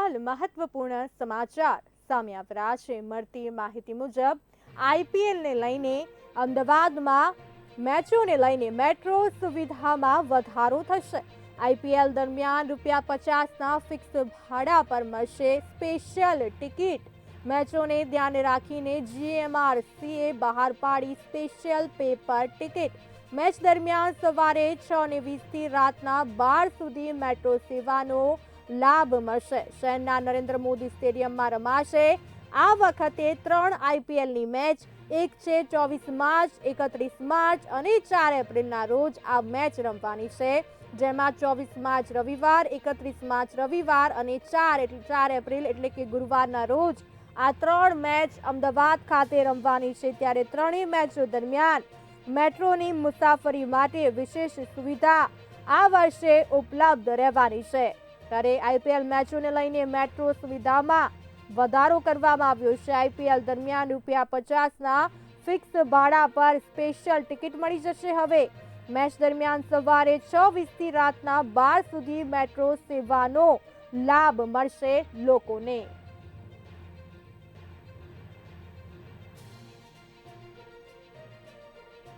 હાલ મહત્વપૂર્ણ સમાચાર. સામે આવ્યા છે મળતી માહિતી મુજબ, આઈપીએલને લઈને અમદાવાદમાં મેચોને લઈને મેટ્રો સુવિધામાં વધારો થશે. આઈપીએલ દરમિયાન રૂપિયા પચાસના ફિક્સ ભાડા પર મળશે સ્પેશિયલ ટિકિટ. મેચોને ધ્યાને રાખીને જીએમઆરસીએ બહાર પાડી સ્પેશિયલ પેપર ટિકિટ. મેચ દરમિયાન સવારે છ ને વીસથી રાતના બાર સુધી મેટ્રો સેવાનો લાભ મળશે. શહેરના નરેન્દ્ર મોદી સ્ટેડિયમમાં રમાશે. આ વખતે ત્રણ આઈપીએલની મેચ, એક છે ચોવીસ માર્ચ, એકત્રીસ માર્ચ અને ચાર એપ્રિલના રોજ આ મેચ રમવાની છે. જેમાં ચોવીસ માર્ચ રવિવાર, એકત્રીસ માર્ચ રવિવાર અને ચાર એટલે ચાર એપ્રિલ એટલે કે ગુરુવારના રોજ આ ત્રણ મેચ અમદાવાદ ખાતે રમવાની છે. ત્યારે ત્રણેય મેચો દરમિયાન મેટ્રોની મુસાફરી માટે વિશેષ સુવિધા આ વર્ષે ઉપલબ્ધ રહેવાની છે. ત્યારે આઈપીએલ મેચોને લઈને મેટ્રો સુવિધામાં વધારો કરવામાં આવ્યો છે. આઈપીએલ દરમિયાન રૂપિયા પચાસના ફિક્સ ભાડા પર સ્પેશિયલ ટિકિટ મળી જશે. હવે મેચ દરમિયાન સવારે છ વીસથી રાતના બાર સુધી મેટ્રો સેવાનો લાભ મળશે લોકોને.